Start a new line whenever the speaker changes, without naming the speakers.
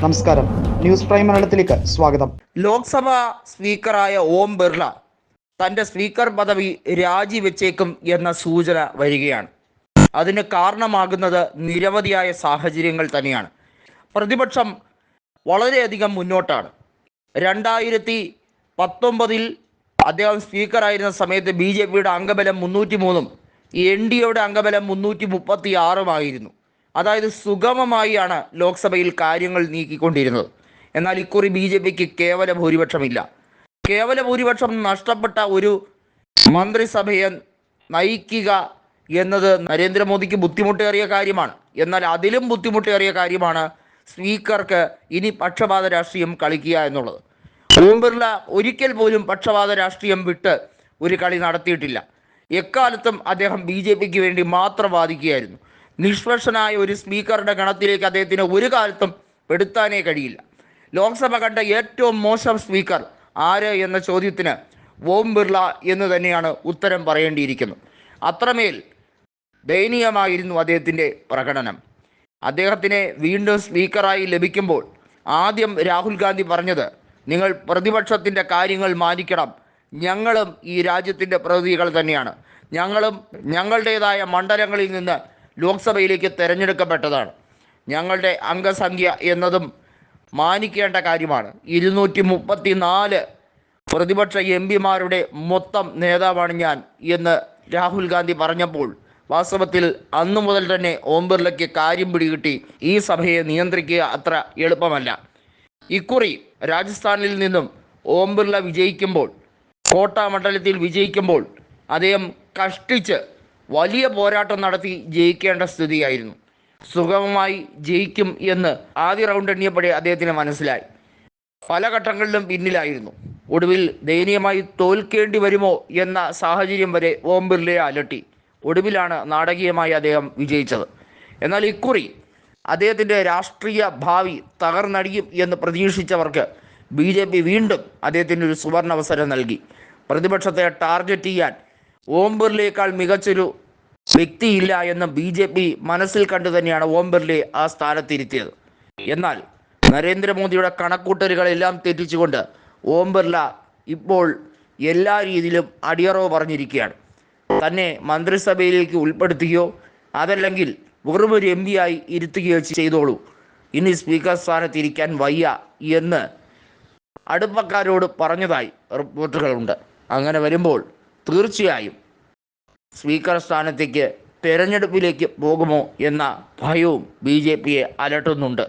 നമസ്കാരം. News prime മലയാളത്തിലേക്ക് സ്വാഗതം.
ലോക്സഭ സ്പീക്കറായ ഓം ബിർള തന്റെ സ്പീക്കർ പദവി രാജിവെച്ചേക്കും എന്ന സൂചന വരികയാണ്. അതിന് കാരണമാകുന്നത് നിരവധിയായ സാഹചര്യങ്ങൾ തന്നെയാണ്. പ്രതിപക്ഷം വളരെയധികം മുന്നോട്ടാണ്. രണ്ടായിരത്തി പത്തൊമ്പതിൽ അദ്ദേഹം സ്പീക്കറായിരുന്ന സമയത്ത് ബി ജെ പിയുടെ അംഗബലം മുന്നൂറ്റി മൂന്നും എൻ ഡി എയുടെ അംഗബലം മുന്നൂറ്റി മുപ്പത്തി ആറുമായിരുന്നു അതായത് സുഗമമായാണ് ലോക്സഭയിൽ കാര്യങ്ങൾ നീക്കിക്കൊണ്ടിരുന്നത്. എന്നാൽ ഇക്കുറി ബി ജെ പിക്ക് കേവല ഭൂരിപക്ഷമില്ല. കേവല ഭൂരിപക്ഷം നഷ്ടപ്പെട്ട ഒരു മന്ത്രിസഭയെ നയിക്കുക എന്നത് നരേന്ദ്രമോദിക്ക് ബുദ്ധിമുട്ടേറിയ കാര്യമാണ്. എന്നാൽ അതിലും ബുദ്ധിമുട്ടേറിയ കാര്യമാണ് സ്പീക്കർക്ക് ഇനി പക്ഷപാത രാഷ്ട്രീയം കളിക്കുക എന്നുള്ളത്. ഓം ബിർള ഒരിക്കൽ പോലും പക്ഷപാത രാഷ്ട്രീയം വിട്ട് ഒരു കളി നടത്തിയിട്ടില്ല. എക്കാലത്തും അദ്ദേഹം ബി ജെ പിക്ക് വേണ്ടി മാത്രം വാദിക്കുകയായിരുന്നു. നിഷ്പക്ഷനായ ഒരു സ്പീക്കറുടെ ഗണത്തിലേക്ക് അദ്ദേഹത്തിന് ഒരു കാലത്തും പെടുത്താനേ കഴിയില്ല. ലോക്സഭ കണ്ട ഏറ്റവും മോശം സ്പീക്കർ ആര് എന്ന ചോദ്യത്തിന് ഓം ബിർള എന്ന് തന്നെയാണ് ഉത്തരം പറയേണ്ടിയിരിക്കുന്നത് അത്രമേൽ ദയനീയമായിരുന്നു അദ്ദേഹത്തിന്റെ പ്രകടനം. അദ്ദേഹത്തിനെ വീണ്ടും സ്പീക്കറായി ലഭിക്കുമ്പോൾ ആദ്യം രാഹുൽ ഗാന്ധി പറഞ്ഞത് നിങ്ങൾ പ്രതിപക്ഷത്തിന്റെ കാര്യങ്ങൾ മാനിക്കണം. ഞങ്ങളും ഈ രാജ്യത്തിന്റെ പ്രതിനിധികൾ തന്നെയാണ്. ഞങ്ങളും ഞങ്ങളുടേതായ മണ്ഡലങ്ങളിൽ നിന്ന് ലോക്സഭയിലേക്ക് തിരഞ്ഞെടുക്കപ്പെട്ടതാണ്. ഞങ്ങളുടെ അംഗസംഖ്യ എന്നതും മാനിക്കേണ്ട കാര്യമാണ്. ഇരുന്നൂറ്റി മുപ്പത്തി നാല് പ്രതിപക്ഷ എം പിമാരുടെ മൊത്തം നേതാവാണ് ഞാൻ എന്ന് രാഹുൽ ഗാന്ധി പറഞ്ഞപ്പോൾ വാസ്തവത്തിൽ അന്നു മുതൽ തന്നെ ഓം ബിർളയ്ക്ക് കാര്യം പിടികിട്ടി. ഈ സഭയെ നിയന്ത്രിക്കുക അത്ര എളുപ്പമല്ല. ഇക്കുറി രാജസ്ഥാനിൽ നിന്നും ഓം ബിർള വിജയിക്കുമ്പോൾ കോട്ട മണ്ഡലത്തിൽ വിജയിക്കുമ്പോൾ അദ്ദേഹം കഷ്ടിച്ച് വലിയ പോരാട്ടം നടത്തി ജയിക്കേണ്ട സ്ഥിതിയായിരുന്നു. സുഗമമായി ജയിക്കും എന്ന് ആദ്യ റൗണ്ട് എണ്ണിയപ്പോഴേ അദ്ദേഹത്തിന് മനസ്സിലായി. പല ഘട്ടങ്ങളിലും പിന്നിലായിരുന്നു. ഒടുവിൽ ദയനീയമായി തോൽക്കേണ്ടി വരുമോ എന്ന സാഹചര്യം വരെ ഓം ബിർളയെ അലട്ടി. ഒടുവിലാണ് നാടകീയമായി അദ്ദേഹം വിജയിച്ചത്. എന്നാൽ ഇക്കുറി അദ്ദേഹത്തിന്റെ രാഷ്ട്രീയ ഭാവി തകർന്നടിയും എന്ന് പ്രതീക്ഷിച്ചവർക്ക് ബി വീണ്ടും അദ്ദേഹത്തിന് ഒരു സുവർണ അവസരം നൽകി. പ്രതിപക്ഷത്തെ ടാർഗറ്റ് ചെയ്യാൻ ഓം ബിർളയേക്കാൾ മികച്ചൊരു വ്യക്തിയില്ല എന്ന് ബി ജെ പി മനസ്സിൽ കണ്ടു തന്നെയാണ് ഓം ബിർളയെ ആ സ്ഥാനത്തിരുത്തിയത്. എന്നാൽ നരേന്ദ്രമോദിയുടെ കണക്കൂട്ടലുകളെല്ലാം തെറ്റിച്ചുകൊണ്ട് ഓം ബിർള ഇപ്പോൾ എല്ലാ രീതിയിലും അടിയറവ് പറഞ്ഞിരിക്കുകയാണ്. തന്നെ മന്ത്രിസഭയിലേക്ക് ഉൾപ്പെടുത്തുകയോ അതല്ലെങ്കിൽ വെറും ഒരു എം ആയി ഇരുത്തുകയോ ചെയ്തോളൂ. ഇനി സ്പീക്കർ സ്ഥാനത്തിരിക്കാൻ വയ്യ എന്ന് അടുപ്പക്കാരോട് പറഞ്ഞതായി റിപ്പോർട്ടുകളുണ്ട്. അങ്ങനെ വരുമ്പോൾ തീർച്ചയായും സ്പീക്കർ സ്ഥാനത്തേക്ക് തെരഞ്ഞെടുപ്പിലേക്ക് പോകുമോ എന്ന ഭയവും ബി ജെ പിയെ അലട്ടുന്നുണ്ട്.